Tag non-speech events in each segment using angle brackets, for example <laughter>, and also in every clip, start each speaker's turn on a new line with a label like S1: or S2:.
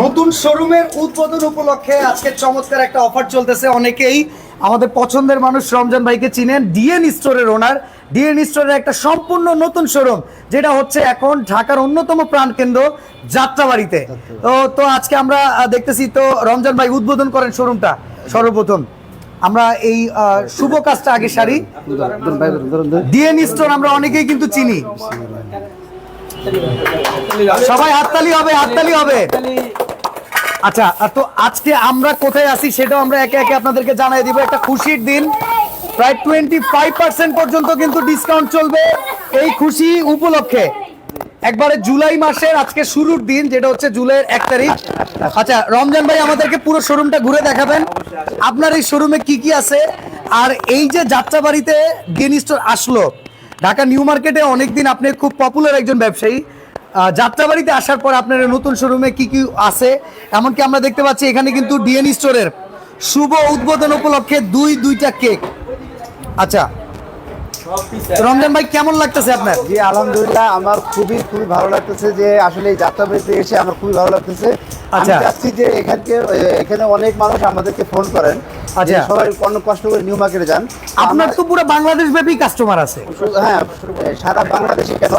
S1: নতুন শোরুমের উদ্বোধন উপলক্ষে আজকে চমৎকার একটা অফার চলতেছে। অনেকেই আমাদের পছন্দের মানুষ রমজান ভাইকে চিনেন ডিএন স্টোরের ওনার ডিএন স্টোরের একটা সম্পূর্ণ নতুন শোরুম যেটা হচ্ছে এখন ঢাকার অন্যতম প্রাণকেন্দ্র যাত্রাবাড়িতে। তো তো আজকে আমরা দেখতেছি তো রমজান ভাই উদ্বোধন করেন শোরুমটা সর্বপ্রথম। আমরা এই শুভ কাজটা আগে সারি। ডিএন স্টোর আমরা অনেকেই কিন্তু চিনি। সবাই হাততালি হবে হাততালি হবে। আচ্ছা তো আজকে আমরা কোথায় আছি সেটাও আমরা একে একে আপনাদেরকে জানাই দিব। একটা খুশির দিন। প্রায় টোয়েন্টি ফাইভ পার্সেন্ট পর্যন্ত কিন্তু ডিসকাউন্ট চলবে এই খুশি উপলক্ষে। একবারে জুলাই মাসের আজকে শুরুর দিন, যেটা হচ্ছে জুলাইয়ের এক তারিখ। আচ্ছা রমজান ভাই, আমাদেরকে পুরো শোরুমটা ঘুরে দেখাবেন। আপনার এই শোরুমে কি কি আছে? আর এই যে যাত্রাবাড়িতে গেন স্টোর আসলো ঢাকা নিউ মার্কেটে অনেকদিন আপনি খুব পপুলার একজন ব্যবসায়ী। যাত্রাবাড়িতে আসার পর আপনার নতুন শোরুমে কি কি আছে? এমনকি আমরা দেখতে পাচ্ছি এখানে কিন্তু ডিএন স্টোরের শুভ উদ্বোধন উপলক্ষে দুই দুইটা কেক আচ্ছা রমজান ভাই কেমন লাগতেছে আপনার?
S2: জি আলহামদুলিল্লাহ আমার খুবই খুবই ভালো লাগতেছে যে আসলে এই যাত্রাবাড়িতে এসে আমার খুবই ভালো লাগতেছে।
S1: আচ্ছা।
S2: চাচ্ছি যে এখানকে এখানে অনেক মানুষ আমাদেরকে ফোন করেন।
S1: আচ্ছা।
S2: সবাই কষ্ট করে নিউ মার্কেটে যান।
S1: আপনার তো পুরো বাংলাদেশ ব্যাপী কাস্টমার আছে।
S2: হ্যাঁ সারা বাংলাদেশে কেন?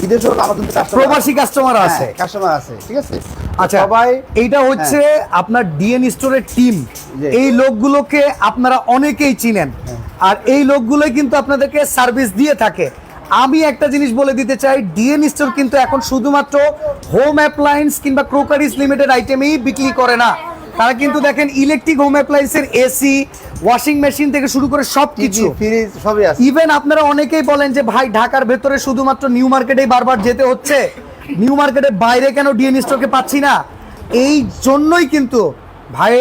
S2: বিদেশেও কাস্টমার
S1: প্রবাসী কাস্টমার আছে।
S2: কাস্টমার আছে ঠিক আছে?
S1: আচ্ছা
S2: সবাই
S1: এইটা হচ্ছে আপনার ডিএন স্টোরের টিম এই লোকগুলোকে আপনারা অনেকেই চিনেন। আর এই লোকগুলোই কিন্তু আপনাদেরকে সার্ভিস দিয়ে থাকে। আমি একটা জিনিস বলে দিতে চাই ডিএন স্টোর কিন্তু এখন শুধুমাত্র হোম অ্যাপ্লায়েন্স কিংবা ক্রোকারিজ লিমিটেড আইটেমেই বিক্রি করে না। তারা কিন্তু দেখেন ইলেকট্রিক হোম অ্যাপ্লায়েন্সের এসি ওয়াশিং মেশিন থেকে শুরু করে সব কিছু
S2: ফ্রিজ সবই আছে।
S1: ইভেন আপনারা অনেকেই বলেন যে ভাই ঢাকার ভেতরে শুধুমাত্র নিউ মার্কেটেই বারবার যেতে হচ্ছে। নিউ মার্কেটের বাইরে কেন ডিএন স্টোরকে পাচ্ছি না? এই জন্যই কিন্তু ভাই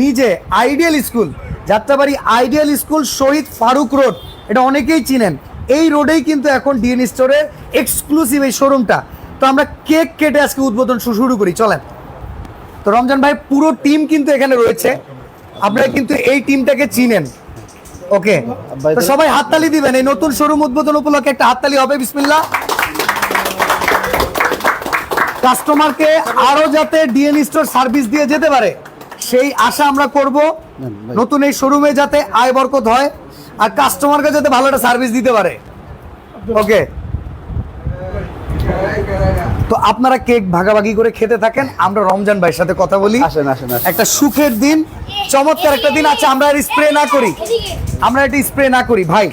S1: নিজে ideal school Jatrabari ideal school Shahid Faruk road এটা অনেকেই চিনেন। এই রোডেই কিন্তু এখন ডিএন স্টোরের এক্সক্লুসিভ এই শোরুমটা তো আমরা কেক কেটে আজকে উদ্বোধন শুরু করি চলেন। তো রমজান ভাই পুরো টিম কিন্তু এখানে রয়েছে। আপনারা কিন্তু এই টিমটাকে চিনেন। ওকে তো সবাই হাততালি দিবেন। এই নতুন শোরুম উদ্বোধন উপলক্ষে একটা হাততালি হবে বিসমিল্লাহ। কাস্টমারকে আরও যাতে ডিএন স্টোর সার্ভিস দিয়ে যেতে পারে সেই আশা আমরা করব। নতুন এই শোরুমে যাতে আয় বরকত হয় আর কাস্টমারকে যাতে ভালো একটা সার্ভিস দিতে পারে। ওকে তো আপনারা কেক ভাগাভাগি করে খেতে থাকেন আমরা রমজান ভাইয়ের সাথে কথা বলি।
S2: আসেন, আসেন।
S1: একটা সুখের দিন চমৎকার একটা দিন আচ্ছা আমরা আর স্প্রে না করি। আমরা এটা স্প্রে না করি। ভাই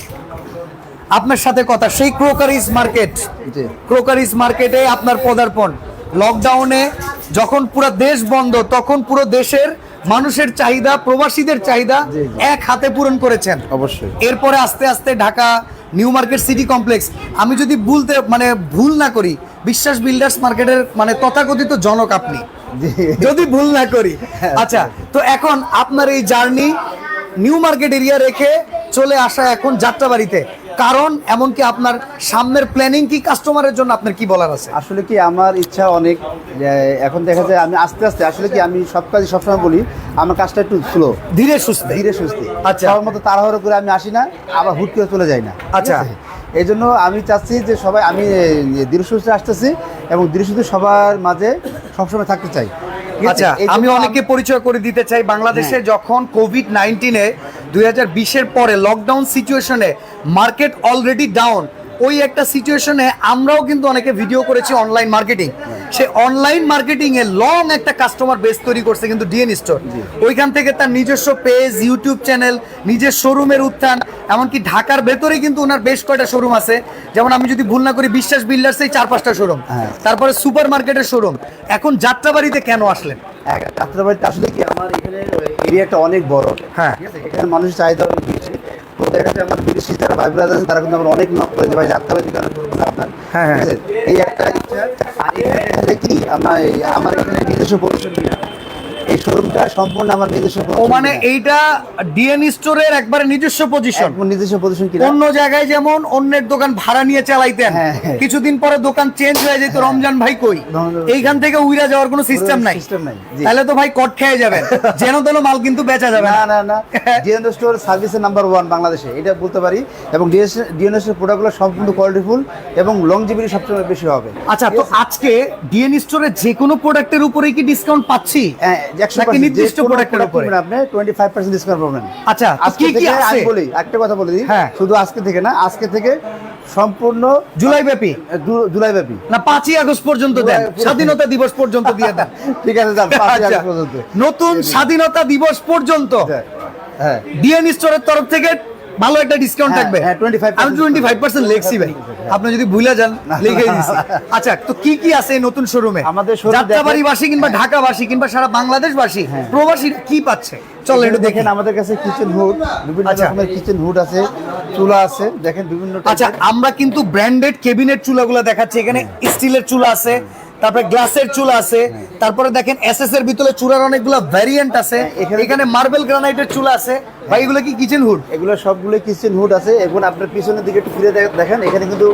S1: আপনার সাথে কথা সেই ক্রোকারিজ মার্কেট।
S2: জি।
S1: ক্রোকারিজ মার্কেটে আপনার পদার্পণ। লকডাউনে যখন পুরো দেশ বন্ধ তখন পুরো দেশের মানুষের চাহিদা প্রবাসীদের চাহিদা। এক হাতে পূরণ করেছেন।
S2: অবশ্যই।
S1: এরপরে আস্তে আস্তে Dhaka new market city complex আমি যদি ভুলতে মানে ভুল না করি বিশ্বাস বিল্ডার্স মার্কেটের মানে তথাকথিত জনক আপনি। যদি ভুল না করি। আচ্ছা তো এখন আপনার এই জার্নি নিউ মার্কেট এরিয়া রেখে চলে আসা এখন যাত্রাবাড়িতে। কারণ এমনকি আপনার সামনের প্ল্যানিং কি কাস্টমারের জন্য আপনার কি বলার আছে?
S2: আসলে কি আমার ইচ্ছা অনেক এখন দেখা যায় আমি আস্তে আস্তে আসলে কি আমি সব কাজই সবসময় বলি আমার কাজটা একটু স্লো
S1: ধীরে সুস্থে।
S2: ধীরে সুস্থে।
S1: আচ্ছা।
S2: সবার মতো তাড়াহুড়ো করে আমি আসি না আবার হুট করে চলে যাই না।
S1: আচ্ছা।
S2: এই জন্য আমি চাচ্ছি যে সবাই আমি ধীরে সুস্থে আসতেছি এবং ধীরে সুস্থে সবার মাঝে সবসময় থাকতে চাই?
S1: আচ্ছা আমি অনেককে পরিচয় করে দিতে চাই। বাংলাদেশে যখন কোভিড নাইন্টিনে দুই হাজার বিশের পরে লকডাউন সিচুয়েশনে মার্কেট অলরেডি ডাউন ওই একটা সিচুয়েশনে আমরাও কিন্তু অনেকে ভিডিও করেছি অনলাইন মার্কেটিং সে অনলাইন মার্কেটিং এ লং একটা কাস্টমার বেস তৈরি করছে কিন্তু ডিএন স্টোর ওইখান থেকে তার নিজস্ব পেজ ইউটিউব চ্যানেল নিজের শোরুমের উত্থান এমনকি ঢাকার ভেতরে কিন্তু ওনার বেশ কয়টা শোরুম আছে। যেমন আমি যদি ভুল না করি বিশ্বাস বিল্ডার্স এই চার পাঁচটা শোরুম
S2: হ্যাঁ।
S1: তারপরে সুপার মার্কেটের শোরুম এখন যাত্রাবাড়িতে কেন আসলেন?
S2: যাত্রাবাড়িতে আসলে কি আমার এখানে এরিয়াটা অনেক বড়।
S1: হ্যাঁ।
S2: এখানে মানুষ চাহিদা অনেক বেশি দেখা যায় আমার বিদেশি যারা ভাই ব্রাদার তারা কিন্তু আমার অনেক নক করে যে ভাই যাত্রাবাড়ি কেন আপনার?
S1: হ্যাঁ, হ্যাঁ।
S2: এই একটা ইচ্ছা আর কি আমার আমার এখানে নিজস্ব প্রদর্শনী এই শোরুমটা সম্পূর্ণ আমার নিজস্ব
S1: ও মানে এইটা ডিএন স্টোরের একবারে নিজস্ব পজিশন
S2: নিজস্ব কিনা।
S1: অন্য জায়গায় যেমন অন্যের দোকান ভাড়া নিয়ে চালাইতেন।
S2: হ্যাঁ, হ্যাঁ।
S1: কিছুদিন পরে দোকান চেঞ্জ হয়ে যেত রমজান ভাই কই? এইখান থেকে উইরা যাওয়ার কোনো সিস্টেম নাই।
S2: সিস্টেম নাই
S1: তাহলে তো ভাই কট খেয়ে যাবেন। <laughs> যেন তেন মাল কিন্তু বেচা যাবে
S2: না।
S1: না
S2: না না। ডিএনএস স্টোর সার্ভিসের নাম্বার ওয়ান বাংলাদেশে এটা বলতে পারি। এবং ডিএনএস এর প্রোডাক্টগুলো সম্পূর্ণ কোয়ালিটিফুল এবং লংজিভিটি সবসময় বেশি হবে।
S1: আচ্ছা তো আজকে ডিএন স্টোরে যে কোনো প্রোডাক্টের উপরেই কি ডিসকাউন্ট পাচ্ছি?
S2: হ্যাঁ, 100%
S1: নাকি নির্দিষ্ট প্রোডাক্টের উপরে?
S2: আপনি টোয়েন্টি ফাইভ পার্সেন্ট ডিসকাউন্ট পাবেন।
S1: আচ্ছা
S2: আজকে
S1: কি
S2: থেকে
S1: আছে?
S2: বলি একটা কথা বলে দিই। শুধু আজকে থেকে না আজকে থেকে সম্পূর্ণ
S1: জুলাই ব্যাপী
S2: জুলাই ব্যাপী
S1: না পাঁচই আগস্ট পর্যন্ত দেন। স্বাধীনতা দিবস পর্যন্ত দিয়ে দেন। <laughs>
S2: ঠিক আছে যান পাঁচই
S1: আচ্ছা,
S2: আগস্ট পর্যন্ত।
S1: নতুন স্বাধীনতা দিবস পর্যন্ত।
S2: হ্যাঁ।
S1: ডিএন স্টোরের তরফ থেকে ভালো একটা ডিসকাউন্ট
S2: হ্যাঁ,
S1: থাকবে।
S2: হ্যাঁ, 25%
S1: আমি টোয়েন্টি ফাইভ পার্সেন্ট লিখছি ভাই। আপনি যদি ভুলে যান <laughs> লিখে দিছি আচ্ছা তো কি কি আছে এই নতুন শোরুমে
S2: আমাদের showroom
S1: যাত্রাবাড়িবাসী কিংবা ঢাকাবাসী কিংবা সারা বাংলাদেশবাসী প্রবাসী কি পাচ্ছে? চল একটু দেখেন
S2: আমাদের কাছে কিচেন হুড বিভিন্ন
S1: আচ্ছা।
S2: রকমের কিচেন হুড আছে চুলা আছে দেখেন বিভিন্ন
S1: আচ্ছা। আমরা কিন্তু ব্র্যান্ডেড কেবিনেট চুলাগুলো দেখাচ্ছি। এখানে স্টিলের চুলা আছে তারপরে গ্লাসের চুলা আছে তারপরে দেখেন এসএস এর ভিতরে চুলার অনেকগুলো ভ্যারিয়েন্ট আছে।
S2: হ্যাঁ, এখানে
S1: মার্বেল গ্রানাইটের চুলা আছে। ভাই এগুলো কি কিচেন হুড
S2: এগুলো সবগুলো কিচেন হুড আছে। এখন আপনার পিছনের দিকে একটু ফিরে দেখেন এখানে কিন্তু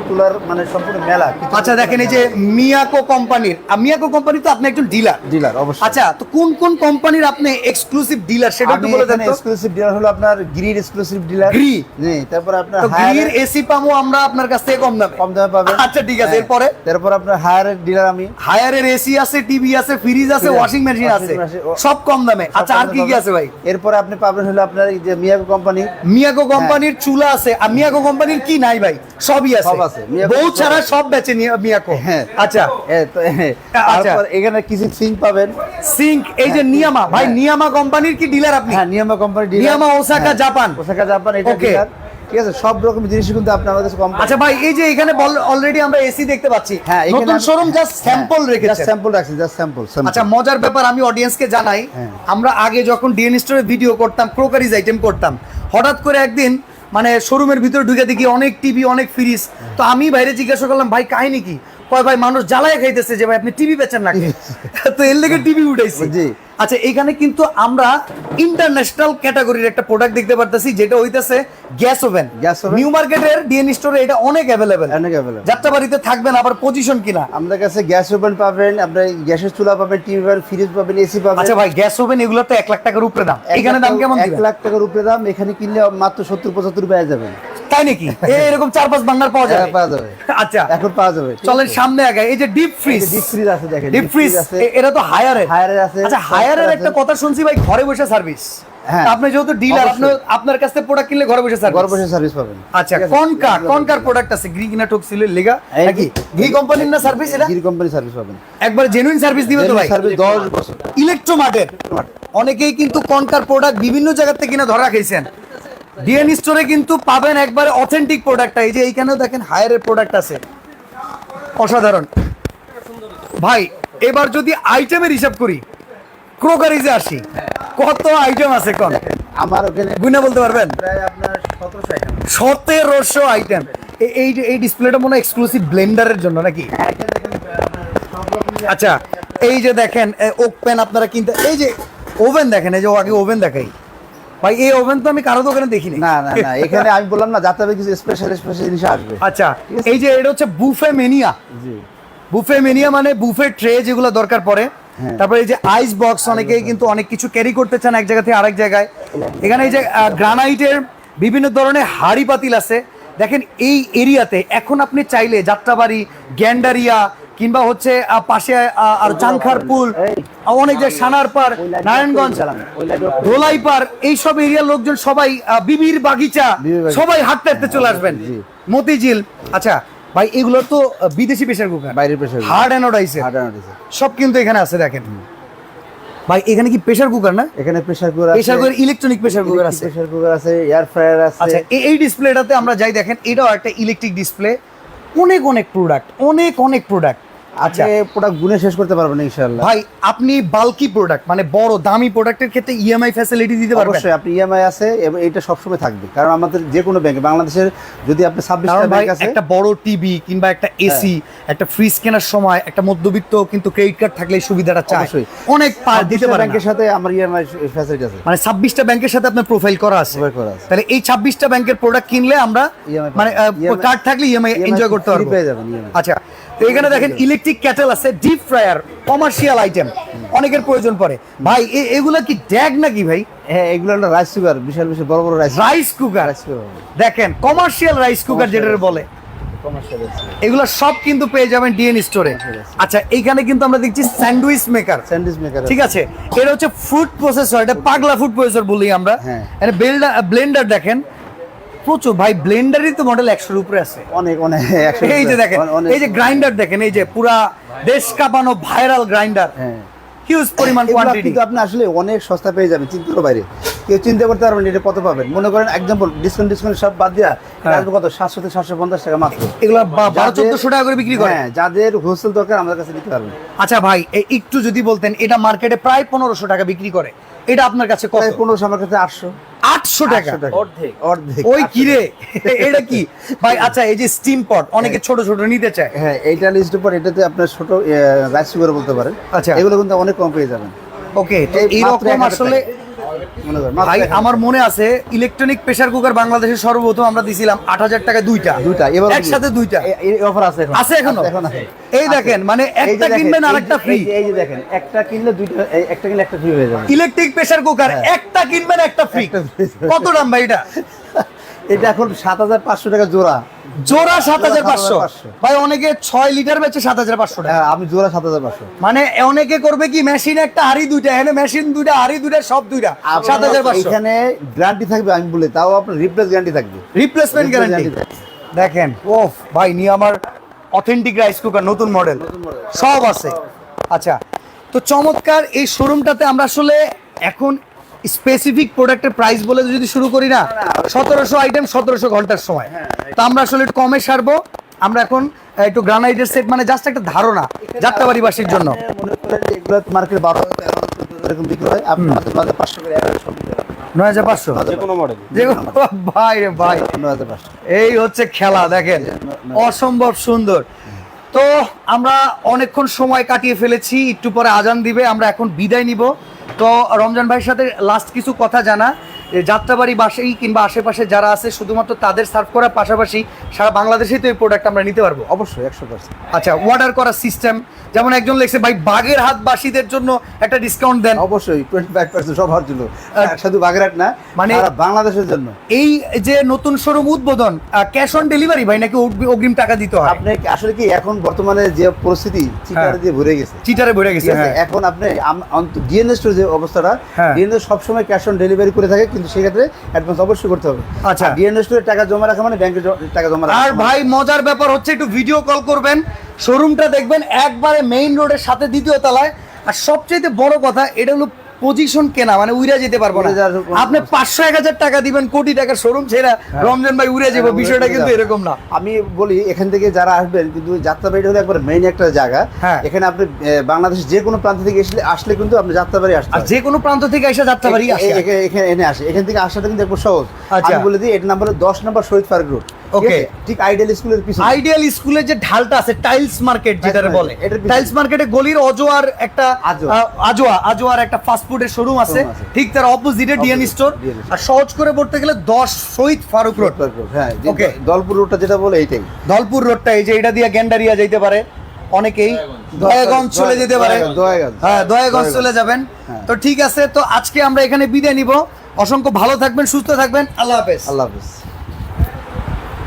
S2: মানে সম্পূর্ণ মেলা।
S1: আচ্ছা দেখেন এই যে মিয়াকো কোম্পানির মিয়াকো কোম্পানি তো আপনি একজন ডিলার
S2: ডিলার অবশ্যই।
S1: আচ্ছা তো কোন কোন কোম্পানির আপনি এক্সক্লুসিভ ডিলার সেটা একটু বলে দেন
S2: এক্সক্লুসিভ ডিলার হলো আপনার গ্রিড এক্সক্লুসিভ ডিলার
S1: গ্রি?
S2: জি তারপর আপনার
S1: তো
S2: হায়ার
S1: গির এসি পামো আমরা আপনার কাছ থেকে কম দামে।
S2: কম দামে পাবেন।
S1: আচ্ছা ঠিক আছে
S2: হ্যাঁ,
S1: এরপরে?
S2: তারপর আপনার হায়ারের ডিলার আমি।
S1: হায়ারের এসি আছে টিভি আছে ফ্রিজ আছে ওয়াশিং মেশিন আছে। সব কম দামে। আচ্ছা আর কি কি আছে ভাই।
S2: এরপরে আপনি পাবেন হলো আপনার যে মিয়াগো কোম্পানি?
S1: মিয়াগো কোম্পানির চুলা আছে। আর মিয়াগো কোম্পানির কি নাই ভাই? সবই আছে।
S2: সব আছে। বউ
S1: ছাড়া সব বেচে নিয়ে মিয়াকো।
S2: হ্যাঁ।
S1: আচ্ছা। আচ্ছা।
S2: তারপর এখানে কিছু সিঙ্ক পাবেন।
S1: সিঙ্ক এই যে নিয়ামা। ভাই নিয়ামা কোম্পানির কি ডিলার আপনি?
S2: হ্যাঁ নিয়ামা কোম্পানি ডিলার
S1: নিয়ামা ওসাকা, জাপান।
S2: ওসাকা জাপান এটা. ডিলার ঠিক আছে? সব রকম জিনিস কিন্তু আপনি আমাদের কাছে কম
S1: আচ্ছা ভাই এই যে এখানে অলরেডি আমরা এসি দেখতে পাচ্ছি।
S2: হ্যাঁ
S1: নতুন showroom just sample just
S2: sample রাখছি জাস্ট স্যাম্পল
S1: আচ্ছা মজার ব্যাপার আমি অডিয়েন্সকে জানাই।
S2: হ্যাঁ।
S1: আমরা আগে যখন ডিএন স্টোরে ভিডিও করতাম ক্রোকারিজ আইটেম করতাম হঠাৎ করে একদিন মানে শোরুমের ভিতরে ঢুকে দেখি অনেক টিভি অনেক ফ্রিজ তো আমি বাইরে জিজ্ঞাসা করলাম ভাই কাহিনী কি? কয় ভাই মানুষ জ্বালায় খাইতেছে যে ভাই আপনি টিভি বেচেন নাকি? তো এর লেগে টিভি উঠাইছি।
S2: জি।
S1: আচ্ছা এখানে কিন্তু আমরা ইন্টারন্যাশনাল ক্যাটাগরির একটা প্রোডাক্ট দেখতে পারতেছি যেটা হইতেছে gas oven
S2: Gas oven।
S1: New মার্কেটের ডিএন স্টোরে এটা অনেক অ্যাভেলেবেল
S2: অনেক available।
S1: যাত্রাবাড়িতে থাকবেন আবার পজিশন কিনা।
S2: আমাদের কাছে গ্যাস ওভেন পাবেন আপনার গ্যাসের চুলা পাবেন টিভি পাবেন ফ্রিজ পাবেন এসি পাবেন।
S1: আচ্ছা ভাই গ্যাস ওভেন এগুলো তো এক লাখ টাকার উপরে দাম। এখানে দাম কেমন
S2: এক লাখ টাকার উপরে দাম এখানে কিনলে মাত্র সত্তর পঁচাত্তর পেয়ে যাবেন।
S1: তাই নাকি? এরকম চার পাঁচ বান্নার পাওয়া যায়
S2: হ্যাঁ, পাওয়া যাবে।
S1: আচ্ছা
S2: এখন পাওয়া যাবে
S1: চলেন সামনে আগে এই যে ডিপ ফ্রিজ
S2: ডিপ ফ্রিজ আছে দেখেন
S1: ডিপ ফ্রিজ
S2: আছে।
S1: এটা তো
S2: আছে
S1: আচ্ছা। একটা কথা শুনছি ভাই ঘরে বসে সার্ভিস
S2: হ্যাঁ।
S1: আপনি যেহেতু ডিলার
S2: অবশ্যই।
S1: আপনার আপনার কাছ থেকে প্রোডাক্ট কিনলে ঘরে বসে সার্ভিস
S2: ঘর বসে সার্ভিস পাবেন।
S1: আচ্ছা কনকার প্রোডাক্ট আছে? গ্রি কিনা সিলের লেগা? নাকি ঘি কোম্পানির না সার্ভিস এটা?
S2: গির কোম্পানি সার্ভিস পাবেন।
S1: একবার জেনুইন সার্ভিস দিবে তো ভাই।
S2: সার্ভিস দশ বছর।
S1: ইলেকট্রোমার্টের অনেকেই কিন্তু কনকার প্রোডাক্ট বিভিন্ন জায়গা থেকে কিনে ধরা খাইছেন। ডিএন স্টোরে কিন্তু পাবেন একবারে অথেন্টিক প্রোডাক্টটা এই যে এইখানেও দেখেন হায়ারের প্রোডাক্ট আছে। অসাধারণ। ভাই এবার যদি আইটেমের হিসাব করি ক্রোকারিজে আসি কত আইটেম আছে কোন?
S2: আমার ওখানে
S1: গুনা বলতে পারবেন?
S2: প্রায় আপনার সতেরোশো আইটেম
S1: এই যে- এই ডিসপ্লেটা মনে হয় এক্সক্লুসিভ ব্লেন্ডারের জন্য নাকি? আচ্ছা এই যে দেখেন ওক পেন আপনারা কিনতে এই যে ওভেন দেখেন এই যে ও আগে ওভেন দেখাই। ভাই এই ওভেন তো আমি কারও দোকানে দেখিনি।
S2: না না না এখানে আমি বললাম না যাতে কিছু স্পেশাল স্পেশাল জিনিস আসবে।
S1: আচ্ছা এই যে এটা হচ্ছে buffet mania
S2: ji.
S1: Buffet mania মানে বুফে ট্রে যেগুলো দরকার পড়ে।
S2: হ্যাঁ।
S1: তারপরে এই যে আইস বক্স অনেকেই কিন্তু অনেক কিছু ক্যারি করতে চান এক জায়গা থেকে আরেক জায়গায়। এখানে এই যে গ্রানাইটের বিভিন্ন ধরনের হাড়ি পাতিল আছে। দেখেন এই এরিয়াতে এখন আপনি চাইলে যাত্রাবাড়ি গ্যান্ডারিয়া কিংবা হচ্ছে পাশে আর চাংখারপুল আহ, অনেক যে সানারপাড় নারায়ণগঞ্জ ধোলাইপাড় এইসব এরিয়ার লোকজন সবাই বিবির বাগিচা সবাই হাঁটতে হাঁটতে চলে আসবেন। মতিঝিল আচ্ছা ভাই এগুলো তো বিদেশি প্রেশার কুকার।
S2: বাইরের cooker।
S1: হার্ড অ্যানোডাইসের
S2: হার্ড আনাটিস
S1: সব কিন্তু এখানে আছে দেখেন। ভাই এখানে কি প্রেসার কুকার না?
S2: এখানে প্রেসার কুকার আছে।
S1: Pressure cooker electronic pressure cooker আছে।
S2: প্রেসার কুকার আছে এয়ার ফ্রায়ার আছে।
S1: আচ্ছা এই ডিসপ্লেটাতে আমরা যাই দেখেন এটাও একটা ইলেকট্রিক ডিসপ্লে অনেক অনেক প্রোডাক্ট অনেক অনেক প্রোডাক্ট আচ্ছা।
S2: প্রোডাক্ট গুনে শেষ করতে পারবেন ইনশাআল্লাহ।
S1: ভাই আপনি বাল্কি প্রোডাক্ট মানে বড় দামি প্রোডাক্টের ক্ষেত্রে ইএমআই ফ্যাসিলিটি দিতে পারবেন?
S2: অবশ্যই আপনি ইএমআই আছে এবং এটা সবসময় থাকবে। কারণ আমাদের যে কোনো ব্যাংকে বাংলাদেশের যদি আপনি ব্যাংক আছে হ্যাঁ।
S1: একটা বড় টিভি কিংবা একটা এসি একটা ফ্রিজ কেনার সময় একটা মধ্যবিত্ত কিন্তু ক্রেডিট কার্ড থাকলে সুবিধাটা চায়।
S2: অবশ্যই।
S1: অনেক পা দিতে পারে
S2: ব্যাংকের সাথে আমার ইএমআই ফ্যাসিলিটি আছে।
S1: মানে ছাব্বিশটা ব্যাংকের সাথে আপনার প্রোফাইল করা আছে।
S2: Profile করা আছে।
S1: তাহলে এই ব্যাংকের প্রোডাক্ট কিনলে আমরা মানে কার্ড থাকলে ইএমআই এনজয় করতে পারব। আচ্ছা তো এখানে দেখেন ইলেকট্রিক ক্যাটেল আছে ডিপ ফ্রায়ার কমার্শিয়াল আইটেম অনেকের প্রয়োজন পড়ে। ভাই এগুলা কি ড্যাগ নাকি ভাই?
S2: হ্যাঁ এগুলো হলো রাইস সুগার বিশাল বিশাল বড় বড় রাইস
S1: রাইস কুকার দেখেন কমার্শিয়াল রাইস কুকার যেটা বলে। এগুলো সব কিন্তু পেয়ে যাবেন ডিএন স্টোরে আচ্ছা এইখানে কিন্তু আমরা দেখছি স্যান্ডউইচ মেকার
S2: স্যান্ডউইচ মেকার
S1: ঠিক আছে? এটা হচ্ছে ফুড প্রসেসর এটা পাগলা ফুড প্রসেসর বলি আমরা।
S2: হ্যাঁ।
S1: ব্লেন্ডার দেখেন। প্রচুর। ভাই ব্লেন্ডারই তো মডেল একশোর উপরে আছে।
S2: অনেক অনেক
S1: এই যে দেখেন এই যে গ্রাইন্ডার দেখেন এই যে পুরা দেশ কাঁপানো ভাইরাল গ্রাইন্ডার
S2: হ্যাঁ।
S1: হিউজ পরিমাণ কোয়ান্টিটি
S2: কিন্তু আপনি আসলে অনেক সস্তা পেয়ে যাবেন চিন্তার বাইরে। কেউ চিন্তা করতে পারবেন এটা কত পাবেন? মনে করেন এক্সাম্পল ডিসকাউন্ট ডিসকাউন্ট সব বাদ দিয়া আসবে কত? সাতশো থেকে সাতশো পঞ্চাশ টাকা মাত্র।
S1: এগুলো বারো চোদ্দশো টাকা করে বিক্রি করে।
S2: হ্যাঁ যাদের হোলসেল দরকার আমাদের কাছে নিতে পারবেন।
S1: আচ্ছা ভাই একটু যদি বলতেন এটা মার্কেটে প্রায় পনেরোশো টাকা বিক্রি করে। এটা আপনার কাছে কত?
S2: পনেরোশো আমার কাছে আটশো।
S1: আটশো টাকা।
S2: অর্ধেক। অর্ধেক।
S1: ওই কি রে এটা কি? ভাই আচ্ছা এই যে স্টিম পট অনেকে ছোট ছোট নিতে চায়।
S2: হ্যাঁ এইটা লিস্ট পর এটাতে আপনার ছোট রাইস সুগার বলতে পারেন।
S1: আচ্ছা।
S2: এগুলো কিন্তু অনেক কম পেয়ে যাবেন।
S1: ওকে এইরকম আসলে ভাই আমার মনে আছে ইলেকট্রনিক প্রেসার কুকার বাংলাদেশে সর্বপ্রথম আমরা দিছিলাম আট হাজার টাকা দুইটা।
S2: দুইটা এবার
S1: একসাথে দুইটা।
S2: অফার আছে
S1: আছে
S2: এখনও?
S1: এই দেখেন মানে একটা কিনবেন আর একটা ফ্রি
S2: এই যে- দেখেন একটা কিনলে দুইটা একটা কিনলে একটা ফ্রি হয়ে যাবে।
S1: ইলেকট্রিক প্রেসার কুকার একটা কিনবেন একটা ফ্রি কত দাম ভাই এটা?
S2: এটা এখন সাত হাজার পাঁচশো টাকা জোড়া।
S1: জোড়া সাত হাজার পাঁচশো।
S2: 7,500
S1: ভাই অনেকে ছয় লিটার বেচে সাত হাজার পাঁচশো টাকা।
S2: হ্যাঁ, আমি জোড়া সাত হাজার পাঁচশো।
S1: মানে অনেকে করবে কি মেশিন একটা হাড়ি দুইটা এখানে মেশিন দুইটা হাড়ি দুইটা সব দুইটা সাত হাজার পাঁচশো।
S2: এখানে গ্যারান্টি থাকবে আমি বলি তাও আপনার রিপ্লেস গ্যারান্টি থাকবে।
S1: রিপ্লেসমেন্ট গ্যারান্টি দেখেন ওফ ভাই নিয়ে আমার অথেন্টিক রাইস কুকার নতুন মডেল সব আছে। আচ্ছা তো চমৎকার এই শোরুমটাতে আমরা আসলে এখন স্পেসিফিক প্রোডাক্টের প্রাইস বলে যদি শুরু করি না সতেরোশো আইটেম সতেরোশো ঘণ্টার সময়। তো আমরা আসলে একটু কমে সারবো। আমরা এখন একটু গ্রানাইটের সেট মানে জাস্ট একটা ধারণা যাত্রাবাড়িবাসীর জন্য।
S2: করেন যে এগুলো মার্কেট বারো এরকম বিক্রি হয় আপনি পাঁচশো করে হয়।
S1: নয় হাজার ভাই রে ভাই।
S2: পাঁচশো।
S1: এই হচ্ছে খেলা দেখেন। অসম্ভব সুন্দর। তো আমরা অনেকক্ষণ সময় কাটিয়ে ফেলেছি একটু পরে আজান দিবে আমরা এখন বিদায় নিব। তো রমজান ভাইয়ের সাথে লাস্ট কিছু কথা জানা। যাত্রাবাড়ি বাসেই কিংবা আশেপাশে যারা আছে শুধুমাত্র তাদের সার্ভ করার পাশাপাশি সারা বাংলাদেশেই তো এই প্রোডাক্ট আমরা নিতে পারব।
S2: অবশ্যই একশো পার্সেন্ট
S1: আচ্ছা অর্ডার করার সিস্টেম যেমন একজন লেখছে ভাই বাগের হাত বাসীদের জন্য একটা ডিসকাউন্ট দেন।
S2: অবশ্যই টোয়েন্টি ফাইভ পার্সেন্ট সবার জন্য শুধু বাগেরহাট না
S1: মানে-
S2: বাংলাদেশের জন্য।
S1: এই যে নতুন শোরুম উদ্বোধন ক্যাশ অন ডেলিভারি ভাই নাকি অগ্রিম টাকা দিতে হয়?
S2: আপনি আসলে কি এখন বর্তমানে যে পরিস্থিতি চিটারে
S1: হ্যাঁ।
S2: দিয়ে ভরে গেছে।
S1: চিটারে ভরে গেছে হ্যাঁ।
S2: এখন আপনি ডিএনএস যে অবস্থাটা
S1: হ্যাঁ।
S2: ডিএনএস সবসময় ক্যাশ অন ডেলিভারি করে থাকে কিন্তু সেক্ষেত্রে অ্যাডভান্স অবশ্যই করতে হবে।
S1: আচ্ছা।
S2: ডিএনএস টাকা জমা রাখা মানে ব্যাংকে টাকা জমা রাখা।
S1: আর ভাই মজার ব্যাপার হচ্ছে একটু ভিডিও কল করবেন। শোরুমটা দেখবেন একবারে মেইন রোডের সাথে দ্বিতীয় তলায়। আর সবচেয়ে বড় কথা এটা হলো পজিশন কেনা মানে উইরা যেতে পারব না। আপনি পাঁচশো এক হাজার টাকা দিবেন কোটি টাকার শোরুম ছেড়া রমজান ভাই উড়ে যাব
S2: হ্যাঁ,
S1: বিষয়টা কিন্তু এরকম না।
S2: আমি বলি এখান থেকে যারা আসবেন কিন্তু যাত্রাবাড়ি হলো একবার মেইন একটা জায়গা।
S1: হ্যাঁ।
S2: এখানে আপনি আহ, বাংলাদেশের যে কোনো প্রান্ত থেকে আসলে আসলে কিন্তু আপনি যাত্রাবাড়ি আসতে
S1: আর
S2: হয়।
S1: যে কোনো প্রান্ত থেকে এসে যাত্রাবাড়ি আসে।
S2: এখানে- এনে আসে। এখান থেকে আসাটা কিন্তু একবার সহজ।
S1: আচ্ছা।
S2: আমি বলে দিই এটা নাম্বার দশ number Shahid Faruk road
S1: Okay.
S2: ঠিক আইডিয়াল স্কুলের পিছনে।
S1: আইডিয়াল স্কুলের যে ঢালটা আছে টাইলস মার্কেট যেটা বলে। টাইলস মার্কেটে গলির অজোয়ার একটা
S2: আজোয়া।
S1: আজোয়ার একটা ফাস্ট ফুডের শোরুম আছে। ঠিক তার অপোজিটে ডিএন স্টোর আর সহজ করে পড়তে গেলে দশ শহীদ ফারুক রোড।
S2: হ্যাঁ
S1: Okay.
S2: দলপুর রোডটা যেটা বলে এইটাই।
S1: দলপুর রোডটা এই যে এটা দিয়ে গেন্ডারিয়া যেতে পারে। অনেকেই দয়াগঞ্জ। চলে যেতে পারে। হ্যাঁ দয়াগঞ্জ।
S2: দয়াগঞ্জ।
S1: চলে যাবেন।
S2: হ্যাঁ।
S1: তো ঠিক আছে তো আজকে আমরা এখানে বিদায় নিব। অসংখ্য ভালো থাকবেন সুস্থ থাকবেন। আল্লাহ হাফেজ।
S2: আল্লাহ হাফিজ।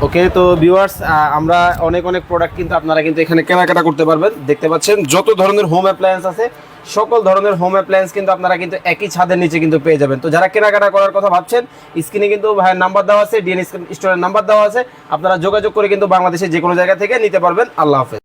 S3: ওকে তো ভিউয়ার্স আমরা অনেক অনেক প্রোডাক্ট কিন্তু আপনারা কিন্তু এখানে কেনাকাটা করতে পারবেন। দেখতে পাচ্ছেন, যত ধরনের হোম অ্যাপ্লায়েন্স আছে, সকল ধরনের হোম অ্যাপ্লায়েন্স কিন্তু আপনারা কিন্তু একই ছাদের নিচে কিন্তু পেয়ে যাবেন। তো যারা কেনাকাটা করার কথা ভাবছেন স্ক্রিনে কিন্তু ভাইয়ের নাম্বার দেওয়া আছে ডিএন স্টোরের নাম্বার দেওয়া আছে। আপনারা যোগাযোগ করে কিন্তু বাংলাদেশের যে কোনো জায়গা থেকে নিতে পারবেন। আল্লাহ হাফেজ।